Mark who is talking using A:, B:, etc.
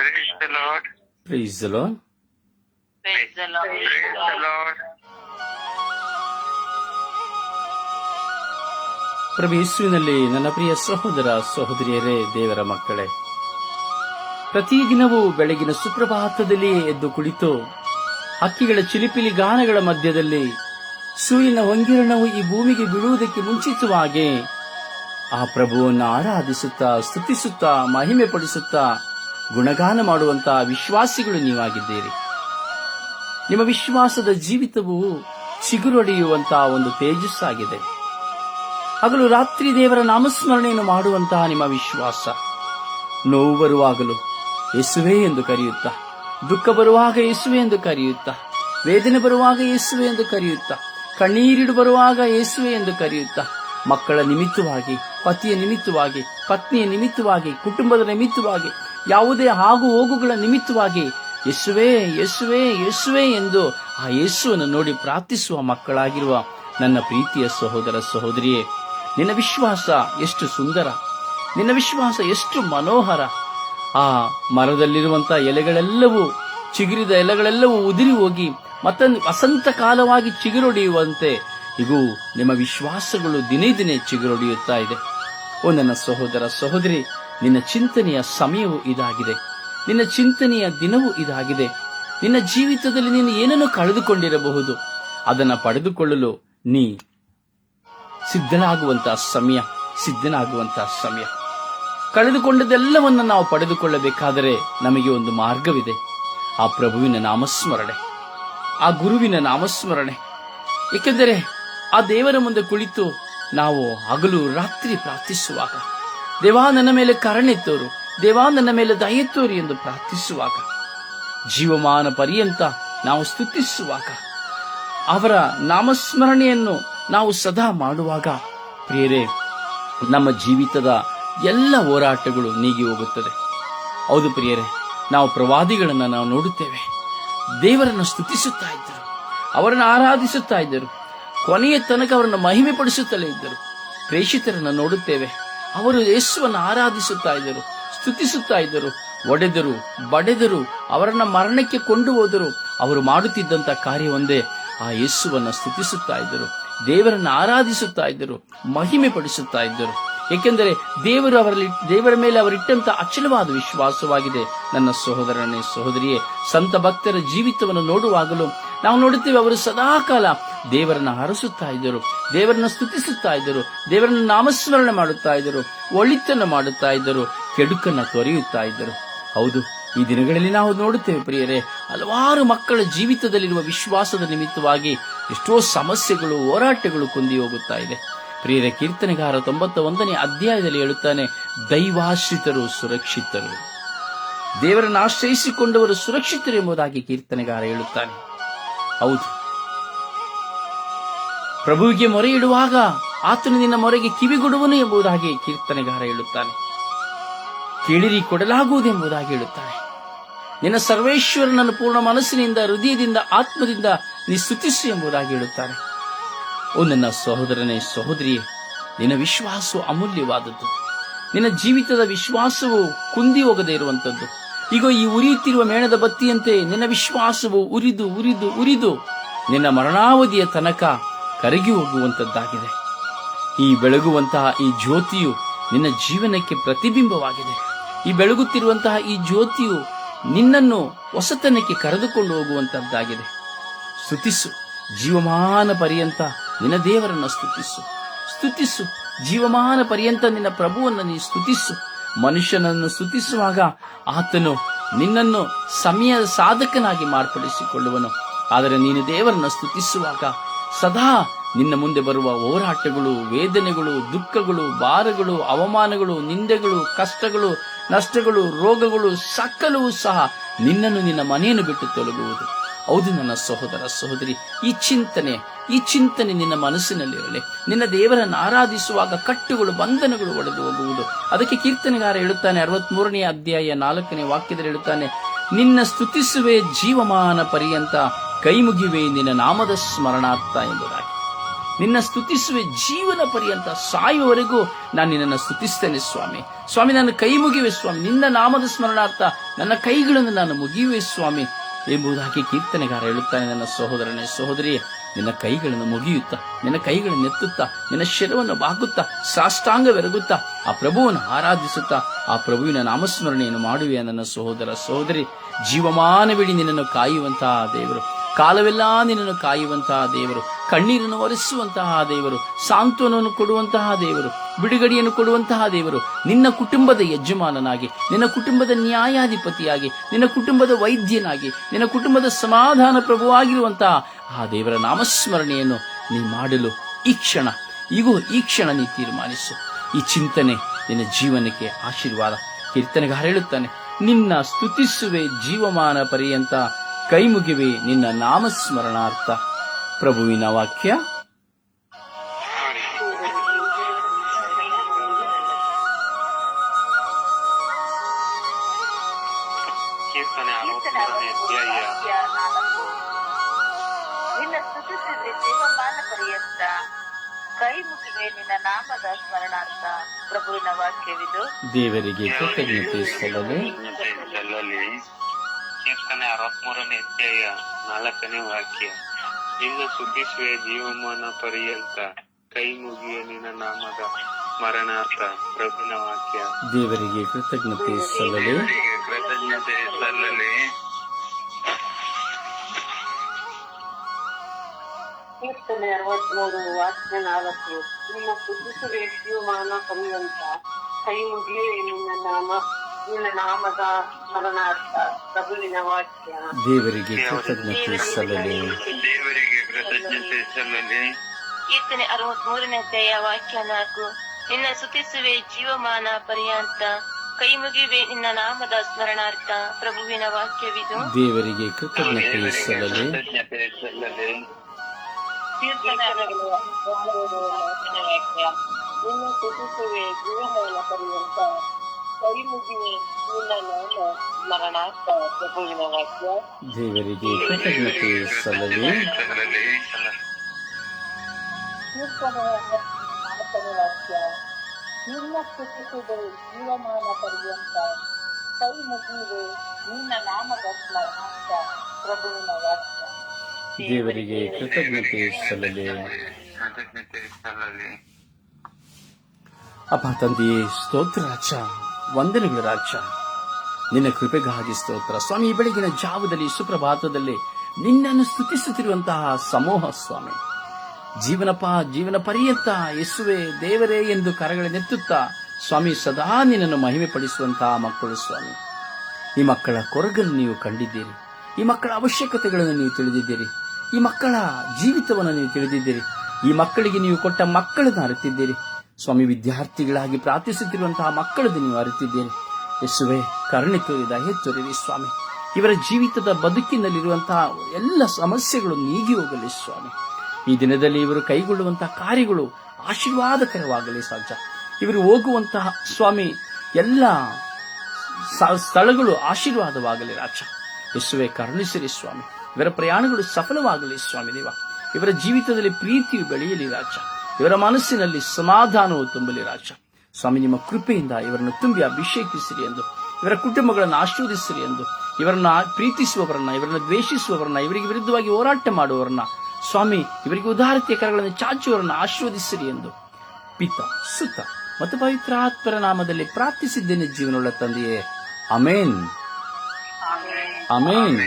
A: Praise the Lord.
B: Praise the Lord.
C: Praise the Lord.
A: Praise the Lord.
B: ಪ್ರಭು ಯೇಸುವಿನಲ್ಲಿ ನನ್ನ ಪ್ರಿಯ ಸಹೋದರ ಸಹೋದರಿಯರೇ ದೇವರ ಮಕ್ಕಳೇ ಪ್ರತಿದಿನವೂ ಬೆಳಗಿನ ಸುಪ್ರಭಾತದಲ್ಲಿ ಎದ್ದು ಕುಳಿತು ಹಕ್ಕಿಗಳ ಚಿಲಿಪಿಲಿ ಗಾನಗಳ ಮಧ್ಯದಲ್ಲಿ ಸೂರ್ಯನ ಹೊಂಗಿರಣವು ಈ ಭೂಮಿಗೆ ಬೀಳುವುದಕ್ಕೆ ಮುಂಚಿತವಾಗಿ ಆ ಪ್ರಭುವನ್ನು ಆರಾಧಿಸುತ್ತಾ ಸ್ತುತಿಸುತ್ತಾ ಮಹಿಮೆ ಪಡಿಸುತ್ತಾ ಗುಣಗಾನ ಮಾಡುವಂತಹ ವಿಶ್ವಾಸಿಗಳು ನೀವಾಗಿದ್ದೀರಿ. ನಿಮ್ಮ ವಿಶ್ವಾಸದ ಜೀವಿತವು ಚಿಗುರೊಡೆಯುವಂತಹ ಒಂದು ತೇಜಸ್ಸಾಗಿದೆ. ಹಗಲು ರಾತ್ರಿ ದೇವರ ನಾಮಸ್ಮರಣೆಯನ್ನು ಮಾಡುವಂತಹ ನಿಮ್ಮ ವಿಶ್ವಾಸ. ನೋವು ಬರುವಾಗಲೂ ಯೇಸುವೆ ಎಂದು ಕರೆಯುತ್ತಾ, ದುಃಖ ಬರುವಾಗ ಯೇಸುವೆ ಎಂದು ಕರೆಯುತ್ತಾ, ವೇದನೆ ಬರುವಾಗ ಯೇಸುವೆ ಎಂದು ಕರೆಯುತ್ತಾ, ಕಣ್ಣೀರಿಡು ಬರುವಾಗ ಯೇಸುವೆ ಎಂದು ಕರೆಯುತ್ತಾ, ಮಕ್ಕಳ ನಿಮಿತ್ತವಾಗಿ, ಪತಿಯ ನಿಮಿತ್ತವಾಗಿ, ಪತ್ನಿಯ ನಿಮಿತ್ತವಾಗಿ, ಕುಟುಂಬದ ನಿಮಿತ್ತವಾಗಿ ಯಾವುದೇ ಆಗು ಹೋಗುಗಳ ನಿಮಿತ್ತವಾಗಿ ಯೇಸುವೆ ಯೇಸುವೆ ಯೇಸುವೆ ಎಂದು ಆ ಯೇಸುವನ್ನು ನೋಡಿ ಪ್ರಾರ್ಥಿಸುವ ಮಕ್ಕಳಾಗಿರುವ ನನ್ನ ಪ್ರೀತಿಯ ಸಹೋದರ ಸಹೋದರಿಯೇ, ನಿನ್ನ ವಿಶ್ವಾಸ ಎಷ್ಟು ಸುಂದರ, ನಿನ್ನ ವಿಶ್ವಾಸ ಎಷ್ಟು ಮನೋಹರ. ಆ ಮರದಲ್ಲಿರುವಂತಹ ಎಲೆಗಳೆಲ್ಲವೂ, ಚಿಗುರಿದ ಎಲೆಗಳೆಲ್ಲವೂ ಉದುರಿ ಹೋಗಿ ಮತ್ತೊಂದು ವಸಂತ ಕಾಲವಾಗಿ ಚಿಗುರೊಡೆಯುವಂತೆ ಇವು ನಿಮ್ಮ ವಿಶ್ವಾಸಗಳು ದಿನೇ ದಿನೇ ಚಿಗುರೊಡೆಯುತ್ತಾ ಇದೆ. ಓ ನನ್ನ ಸಹೋದರ ಸಹೋದರಿ ನಿನ್ನ ಚಿಂತನೆಯ ಸಮಯವು ಇದಾಗಿದೆ. ನಿನ್ನ ಚಿಂತನೆಯ ದಿನವೂ ಇದಾಗಿದೆ. ನಿನ್ನ ಜೀವಿತದಲ್ಲಿ ನೀನು ಏನನ್ನು ಕಳೆದುಕೊಂಡಿರಬಹುದು, ಅದನ್ನು ಪಡೆದುಕೊಳ್ಳಲು ನೀ ಸಿದ್ಧನಾಗುವಂತಹ ಸಮಯ ಸಿದ್ಧನಾಗುವಂತಹ ಸಮಯ. ಕಳೆದುಕೊಂಡದೆಲ್ಲವನ್ನು ನಾವು ಪಡೆದುಕೊಳ್ಳಬೇಕಾದರೆ ನಮಗೆ ಒಂದು ಮಾರ್ಗವಿದೆ. ಆ ಪ್ರಭುವಿನ ನಾಮಸ್ಮರಣೆ, ಆ ಗುರುವಿನ ನಾಮಸ್ಮರಣೆ. ಏಕೆಂದರೆ ಆ ದೇವರ ಮುಂದೆ ಕುಳಿತು ನಾವು ಹಗಲು ರಾತ್ರಿ ಪ್ರಾರ್ಥಿಸುವಾಗ ದೇವಾ ನನ್ನ ಮೇಲೆ ಕರುಣೆ ತೋರು. ದೇವಾ ನನ್ನ ಮೇಲೆ ದಯೆ ಎಂದು ಪ್ರಾರ್ಥಿಸುವಾಗ. ಜೀವಮಾನ ಪರ್ಯಂತ ನಾವು ಸ್ತುತಿಸುವಾಗ. ಅವರ ನಾಮಸ್ಮರಣೆಯನ್ನು ನಾವು ಸದಾ ಮಾಡುವಾಗ. ಪ್ರಿಯರೇ, ನಮ್ಮ ಜೀವಿತದ ಎಲ್ಲ ಹೋರಾಟಗಳು ನೀಗಿ ಹೋಗುತ್ತದೆ. ಹೌದು ಪ್ರಿಯರೇ, ನಾವು ಪ್ರವಾದಿಗಳನ್ನು ನಾವು ನೋಡುತ್ತೇವೆ. ದೇವರನ್ನು ಸ್ತುತಿಸುತ್ತಾ ಇದ್ದರು. ಅವರನ್ನು ಆರಾಧಿಸುತ್ತಾ ಇದ್ದರು. ಕೊನೆಯ ತನಕ ಅವರನ್ನು ಮಹಿಮೆ ಪಡಿಸುತ್ತಲೇ ಇದ್ದರು. ಪ್ರೇಷಿತರನ್ನು ನೋಡುತ್ತೇವೆ. ಅವರು ಯೇಸುವನ್ನು ಆರಾಧಿಸುತ್ತಾ ಇದ್ದರು, ಸ್ತುತಿಸುತ್ತಾ ಇದ್ದರು, ಒಡೆದರು, ಬಡೆದರು, ಅವರನ್ನ ಮರಣಕ್ಕೆ ಕೊಂಡು ಹೋದರು. ಅವರು ಮಾಡುತ್ತಿದ್ದಂತ ಕಾರ್ಯವೊಂದೇ ಆ ಯೇಸುವನ್ನ ಸ್ತುತಿಸುತ್ತಾ ಇದ್ದರು, ದೇವರನ್ನ ಆರಾಧಿಸುತ್ತಾ ಇದ್ದರು ಮಹಿಮೆ ಪಡಿಸುತ್ತಾ ಇದ್ದರು. ಏಕೆಂದರೆ ದೇವರು ಅವರಲ್ಲಿ, ದೇವರ ಮೇಲೆ ಅವರಿಟ್ಟಂತ ಅಚಲವಾದ ವಿಶ್ವಾಸವಾಗಿದೆ. ನನ್ನ ಸಹೋದರನೇ, ಸಹೋದರಿಯೇ, ಸಂತ ಭಕ್ತರ ಜೀವಿತವನ್ನು ನೋಡುವಾಗಲೂ ನಾವು ನೋಡುತ್ತೇವೆ ಅವರು ಸದಾಕಾಲ ದೇವರನ್ನ ಹರಸುತ್ತಾ ಇದ್ದರು, ದೇವರನ್ನ ಸ್ತುತಿಸುತ್ತಾ ಇದ್ದರು, ದೇವರನ್ನ ನಾಮಸ್ಮರಣೆ ಮಾಡುತ್ತಾ ಇದ್ದರು, ಒಳಿತನ್ನು ಮಾಡುತ್ತಾ ಇದ್ದರು, ಕೆಡುಕನ್ನ ತೊರೆಯುತ್ತಾ ಇದ್ದರು. ಹೌದು, ಈ ದಿನಗಳಲ್ಲಿ ನಾವು ನೋಡುತ್ತೇವೆ ಪ್ರಿಯರೇ, ಹಲವಾರು ಮಕ್ಕಳ ಜೀವಿತದಲ್ಲಿರುವ ವಿಶ್ವಾಸದ ನಿಮಿತ್ತವಾಗಿ ಎಷ್ಟೋ ಸಮಸ್ಯೆಗಳು, ಹೋರಾಟಗಳು ಕುಂದಿ ಹೋಗುತ್ತಾ ಇದೆ. ಪ್ರಿಯರ, ಕೀರ್ತನೆಗಾರ ತೊಂಬತ್ತ ಒಂದನೇ ಅಧ್ಯಾಯದಲ್ಲಿ ಹೇಳುತ್ತಾನೆ, ದೈವಾಶ್ರಿತರು ಸುರಕ್ಷಿತರು. ದೇವರನ್ನು ಆಶ್ರಯಿಸಿಕೊಂಡವರು ಸುರಕ್ಷಿತರು ಎಂಬುದಾಗಿ ಕೀರ್ತನೆಗಾರ ಹೇಳುತ್ತಾನೆ. ಹೌದು. ಪ್ರಭುವಿಗೆ ಮೊರೆ ಇಡುವಾಗ ಆತನು ನಿನ್ನ ಮೊರೆಗೆ ಕಿವಿಗೊಡುವನು ಎಂಬುದಾಗಿ ಕೀರ್ತನೆಗಾರ ಹೇಳುತ್ತಾನೆ. ಕೇಳಿರಿ ಕೊಡಲಾಗುವುದೆಂಬುದಾಗಿ ಹೇಳುತ್ತಾನೆ. ನಿನ್ನ ಸರ್ವೇಶ್ವರನನ್ನು ಪೂರ್ಣ ಮನಸ್ಸಿನಿಂದ, ಹೃದಯದಿಂದ, ಆತ್ಮದಿಂದ ನೀ ಸ್ತುತಿಸು ಎಂಬುದಾಗಿ ಹೇಳುತ್ತಾನೆ. ಓ ನನ್ನ ಸಹೋದರನೇ ಸಹೋದರಿಯೇ, ನಿನ್ನ ವಿಶ್ವಾಸವು ಅಮೂಲ್ಯವಾದದ್ದು. ನಿನ್ನ ಜೀವಿತದ ವಿಶ್ವಾಸವು ಕುಂದಿ ಹೋಗದೇ ಇರುವಂತದ್ದು ಈಗ ಈ ಉರಿಯುತ್ತಿರುವ ಮೇಣದ ಬತ್ತಿಯಂತೆ ನಿನ್ನ ವಿಶ್ವಾಸವು ಉರಿದು ಉರಿದು ಉರಿದು ನಿನ್ನ ಮರಣಾವಧಿಯ ತನಕ ಕರಗಿ ಹೋಗುವಂತದ್ದಾಗಿದೆ ಈ ಬೆಳಗುವಂತಹ ಈ ಜ್ಯೋತಿಯು ನಿನ್ನ ಜೀವನಕ್ಕೆ ಪ್ರತಿಬಿಂಬವಾಗಿದೆ. ಈ ಬೆಳಗುತ್ತಿರುವಂತಹ ಈ ಜ್ಯೋತಿಯು ನಿನ್ನನ್ನು ಹೊಸತನಕ್ಕೆ ಕರೆದುಕೊಂಡು ಹೋಗುವಂತದ್ದಾಗಿದೆ ಸ್ತುತಿಸು, ಜೀವಮಾನ ಪರ್ಯಂತ ನಿನ್ನ ದೇವರನ್ನು ಸ್ತುತಿಸು. ಸ್ತುತಿಸು, ಜೀವಮಾನ ಪರ್ಯಂತ ನಿನ್ನ ಪ್ರಭುವನ್ನು ನೀ ಸ್ತುತಿಸು. ಮನುಷ್ಯನನ್ನು ಸ್ತುತಿಸುವಾಗ ಆತನು ನಿನ್ನನ್ನು ಸಮಯ ಸಾಧಕನಾಗಿ ಮಾರ್ಪಡಿಸಿಕೊಳ್ಳುವನು. ಆದರೆ ನೀನು ದೇವರನ್ನು ಸ್ತುತಿಸುವಾಗ ಸದಾ ನಿನ್ನ ಮುಂದೆ ಬರುವ ಹೋರಾಟಗಳು, ವೇದನೆಗಳು, ದುಃಖಗಳು, ಭಾರಗಳು, ಅವಮಾನಗಳು, ನಿಂದೆಗಳು, ಕಷ್ಟಗಳು, ನಷ್ಟಗಳು, ರೋಗಗಳು ಸಕಲವೂ ಸಹ ನಿನ್ನನ್ನು ನಿನ್ನ ಮನೆಯನ್ನು ಬಿಟ್ಟು ತೊಲಗುವುದು. ಹೌದು ನನ್ನ ಸಹೋದರ ಸಹೋದರಿ, ಈ ಚಿಂತನೆ ಈ ಚಿಂತನೆ ನಿನ್ನ ಮನಸ್ಸಿನಲ್ಲಿರಲಿ ನಿನ್ನ ದೇವರನ್ನು ಆರಾಧಿಸುವಾಗ ಕಟ್ಟುಗಳು, ಬಂಧನಗಳು ಒಡೆದು ಹೋಗುವುದು. ಅದಕ್ಕೆ ಕೀರ್ತನೆಗಾರ ಹೇಳುತ್ತಾನೆ, ಅರವತ್ಮೂರನೇ ಅಧ್ಯಾಯ ನಾಲ್ಕನೇ ವಾಕ್ಯದಲ್ಲಿ ಹೇಳುತ್ತಾನೆ, ನಿನ್ನ ಸ್ತುತಿಸುವೆ ಜೀವಮಾನ ಪರ್ಯಂತ ಕೈ ಮುಗಿವೆ ನಿನ್ನ ನಾಮದ ಸ್ಮರಣಾರ್ಥ ಎಂಬುದಾಗಿ. ನಿನ್ನ ಸ್ತುತಿಸುವೆ ಜೀವನ ಪರ್ಯಂತ ಸಾಯುವವರೆಗೂ ನಾನು ನಿನ್ನನ್ನು ಸ್ತುತಿಸ್ತೇನೆ ಸ್ವಾಮಿ. ಸ್ವಾಮಿ ನನ್ನ ಕೈ ಮುಗಿವೆ ಸ್ವಾಮಿ. ನಿನ್ನ ನಾಮದ ಸ್ಮರಣಾರ್ಥ ನನ್ನ ಕೈಗಳನ್ನು ನಾನು ಮುಗಿಯುವೆ ಸ್ವಾಮಿ. ಎಂಬುದಾಗಿ ಕೀರ್ತನೆಗಾರ ಹೇಳುತ್ತಾನೆ, ನನ್ನ ಸಹೋದರನೇ ಸಹೋದರಿ ನಿನ್ನ ಕೈಗಳನ್ನು ಮುಗಿಯುತ್ತಾ, ನಿನ್ನ ಕೈಗಳನ್ನು ಎತ್ತುತ್ತಾ ನಿನ್ನ ಶಿರವನ್ನು ಬಾಗುತ್ತಾ ಸಾಷ್ಟಾಂಗವೆರಗುತ್ತಾ, ಆ ಪ್ರಭುವನ್ನು ಆರಾಧಿಸುತ್ತಾ, ಆ ಪ್ರಭುವಿನ ನಾಮಸ್ಮರಣೆಯನ್ನು ಮಾಡುವೆ, ನನ್ನ ಸಹೋದರ ಸಹೋದರಿ. ಜೀವಮಾನವಿಡಿ ನಿನ್ನನ್ನು ಕಾಯುವಂತಹ ದೇವರು, ಕಾಲವೆಲ್ಲ ನಿನ್ನನ್ನು ಕಾಯುವಂತಹ ದೇವರು. ಕಣ್ಣೀರನ್ನು ಒರೆಸುವಂತಹ ದೇವರು, ಸಾಂತ್ವನವನ್ನು ಕೊಡುವಂತಹ ದೇವರು, ಬಿಡುಗಡೆಯನ್ನು ಕೊಡುವಂತಹ ದೇವರು, ನಿನ್ನ ಕುಟುಂಬದ ಯಜಮಾನನಾಗಿ, ನಿನ್ನ ಕುಟುಂಬದ ನ್ಯಾಯಾಧಿಪತಿಯಾಗಿ, ನಿನ್ನ ಕುಟುಂಬದ ವೈದ್ಯನಾಗಿ, ನಿನ್ನ ಕುಟುಂಬದ ಸಮಾಧಾನ ಪ್ರಭುವಾಗಿರುವಂತಹ ಆ ದೇವರ ನಾಮಸ್ಮರಣೆಯನ್ನು ನೀ ಮಾಡಲು ಈ ಕ್ಷಣ ಈಗೂ ಈ ಕ್ಷಣ ನೀ ತೀರ್ಮಾನಿಸು. ಈ ಚಿಂತನೆ ನಿನ್ನ ಜೀವನಕ್ಕೆ ಆಶೀರ್ವಾದ. ಕೀರ್ತನೆಗಾರ ಹೇಳುತ್ತಾನೆ, ನಿನ್ನ ಸ್ತುತಿಸುವೆ ಜೀವಮಾನ ಪರ್ಯಂತ ಕೈ ಮುಗಿವೆ ನಿನ್ನ ನಾಮಸ್ಮರಣಾರ್ಥ. ಪ್ರಭುವಿನ ವಾಕ್ಯ. ದೇವರಿಗೆ ಕೃತಜ್ಞತೆ
A: ಸಲ್ಲಲಿ. ಕೀರ್ತನೆ ಅರವತ್ಮೂರನೇ ಅಧ್ಯಾಯ ನಾಲ್ಕನೇ ವಾಕ್ಯ. ನಿನ್ನ ಸುದ್ದಿಸುವೆ ಜೀವಮಾನ ಪರ್ಯಂತ ಕೈ ಮುಗಿಯ ನಿನ್ನ ನಾಮದ ಮರಣಾರ್ಥ ಪ್ರಭುನ ವಾಕ್ಯ.
B: ದೇವರಿಗೆ ಕೃತಜ್ಞತೆ
A: ಸಲ್ಲಲಿ. ಕೃತಜ್ಞತೆ ಸಲ್ಲಲಿ.
D: ಕೀರ್ತನೆ ಅರವತ್ಮೂರು ವಾಕ್ಯ ನಾಲ್ಕು. ನಿನ್ನ ಸುದ್ದಿಸುವೆ ಜೀವಮಾನ ಪರ್ಯಂತ ಕೈ ಮುಗಿಯೇ ನಿನ್ನ ನಾಮ ನಿನ್ನ ನಾಮದ ಸ್ಮರಣಾರ್ಥ ಪ್ರಭುವಿನ ವಾಕ್ಯ.
B: ದೇವರಿಗೆ ಕೃತಜ್ಞತೆ ಸಲ್ಲಲಿ.
A: ದೇವರಿಗೆ ಕೃತಜ್ಞತೆ ಸಲ್ಲಲಿ.
E: ಕೀರ್ತನೆ ಅರವತ್ಮೂರನೇ ಅಧ್ಯಾಯ ವಾಕ್ಯ ನಾಲ್ಕು. ನಿನ್ನ ಸುತಿಸುವೆ ಜೀವಮಾನ ಪರ್ಯಂತ. ಕೈ ಮುಗಿವೆ ನಿನ್ನ ನಾಮದ ಸ್ಮರಣಾರ್ಥ. ಪ್ರಭುವಿನ ವಾಕ್ಯವಿದು.
B: ದೇವರಿಗೆ ಕೃತಜ್ಞತೆ
A: ಸಲ್ಲಲಿ.
D: ನಿನ್ನ ಸುದ್ದಿಸುವೆ ಜೀವಮಾನ ಪರ್ಯಂತ.
B: ದೇವರಿಗೆ ಕೃತಜ್ಞತೆ
A: ಸಲ್ಲಲಿ
D: ನಿನ್ನ ಸ್ತುತಿಸಿದೆ ಜೀವಮಾನ ಪರ್ಯಂತ ಕೈ ಮುಗಿಯುವೆ ನಿನ್ನ ನಾಮದ ಸ್ಮರಣಾರ್ಥ ಪ್ರಭುವಿನ ವಾಕ್ಯ
B: ದೇವರಿಗೆ ಕೃತಜ್ಞತೆ ಸಲ್ಲಲಿ
A: ಕೃತಜ್ಞತೆ ಸಲ್ಲಲಿ
B: ಅಪ್ಪ ತಂದೆಯೇ ಸ್ತೋತ್ರ ವಂದನೆಗಳು ರಾಜ ನಿನ್ನ ಕೃಪೆಗಾಗಿ ಸ್ತೋತ್ರ. ಸ್ವಾಮಿ ಬೆಳಗಿನ ಜಾವದಲ್ಲಿ, ಸುಪ್ರಭಾತದಲ್ಲಿ ನಿನ್ನನ್ನು ಸ್ತುತಿಸುತ್ತಿರುವಂತಹ ಸಮೂಹ ಸ್ವಾಮಿ. ಜೀವನಪ ಜೀವನ ಪರ್ಯಂತ ಯಸುವೆ ದೇವರೇ ಎಂದು ಕರಗಳನ್ನೆತ್ತುತ್ತಾ ಸ್ವಾಮಿ, ಸದಾ ನಿನ್ನನ್ನು ಮಹಿಮೆ ಪಡಿಸುವಂತಹ ಮಕ್ಕಳು ಸ್ವಾಮಿ. ಈ ಮಕ್ಕಳ ಕೊರಗನ್ನು ನೀವು ಕಂಡಿದ್ದೀರಿ. ಈ ಮಕ್ಕಳ ಅವಶ್ಯಕತೆಗಳನ್ನು ನೀವು ತಿಳಿದಿದ್ದೀರಿ. ಈ ಮಕ್ಕಳ ಜೀವಿತವನ್ನು ನೀವು ತಿಳಿದಿದ್ದೀರಿ. ಈ ಮಕ್ಕಳಿಗೆ ನೀವು ಕೊಟ್ಟ ಮಕ್ಕಳನ್ನು ಅರಿತಿದ್ದೀರಿ. ಸ್ವಾಮಿ ವಿದ್ಯಾರ್ಥಿಗಳಾಗಿ ಪ್ರಾರ್ಥಿಸುತ್ತಿರುವಂತಹ ಮಕ್ಕಳನ್ನು ನೀವು ಅರಿತಿದ್ದೇನೆ ಯೇಸುವೆ, ಕರುಣೆ ತೋರಿದ ತೋರಿರಿ ಸ್ವಾಮಿ. ಇವರ ಜೀವಿತದ ಬದುಕಿನಲ್ಲಿರುವಂತಹ ಎಲ್ಲ ಸಮಸ್ಯೆಗಳು ನೀಗಿ ಹೋಗಲಿ ಸ್ವಾಮಿ. ಈ ದಿನದಲ್ಲಿ ಇವರು ಕೈಗೊಳ್ಳುವಂತಹ ಕಾರ್ಯಗಳು ಆಶೀರ್ವಾದಕರವಾಗಲಿ ಸಾಧ್ಯ. ಇವರು ಹೋಗುವಂತಹ ಸ್ವಾಮಿ, ಎಲ್ಲ ಸ್ಥಳಗಳು ಆಶೀರ್ವಾದವಾಗಲಿ ರಾಜ. ಯೇಸುವೆ, ಕರುಣಿಸಿರಿ ಸ್ವಾಮಿ. ಇವರ ಪ್ರಯಾಣಗಳು ಸಫಲವಾಗಲಿ ಸ್ವಾಮಿ ದೇವ. ಇವರ ಜೀವಿತದಲ್ಲಿ ಪ್ರೀತಿಯು ಬೆಳೆಯಲಿ ರಾಜ. ಇವರ ಮನಸ್ಸಿನಲ್ಲಿ ಸಮಾಧಾನವು ತುಂಬಲಿ ರಾಜ. ಸ್ವಾಮಿ ನಿಮ್ಮ ಕೃಪೆಯಿಂದ ಇವರನ್ನು ತುಂಬಿ ಅಭಿಷೇಕಿಸಿರಿ ಎಂದು ಇವರ ಕುಟುಂಬಗಳನ್ನು ಆಶೀರ್ವದಿಸಿರಿ ಎಂದು ಇವರನ್ನ ಪ್ರೀತಿಸುವವರನ್ನ ಇವರನ್ನ ದ್ವೇಷಿಸುವವರನ್ನ ಇವರಿಗೆ ವಿರುದ್ಧವಾಗಿ ಹೋರಾಟ ಮಾಡುವವರನ್ನ ಸ್ವಾಮಿ ಇವರಿಗೆ ಉದಾರತೆಯ ಕರಗಳನ್ನು ಚಾಚುವವರನ್ನ ಆಶೀರ್ವದಿಸಿರಿ ಎಂದು. ಪಿತ ಸುತ ಮತ್ತು ಪವಿತ್ರಾತ್ಮರ ನಾಮದಲ್ಲಿ ಪ್ರಾರ್ಥಿಸಿದ್ದೇನೆ ಜೀವನವುಳ್ಳ ತಂದೆಯೇ. Amen amen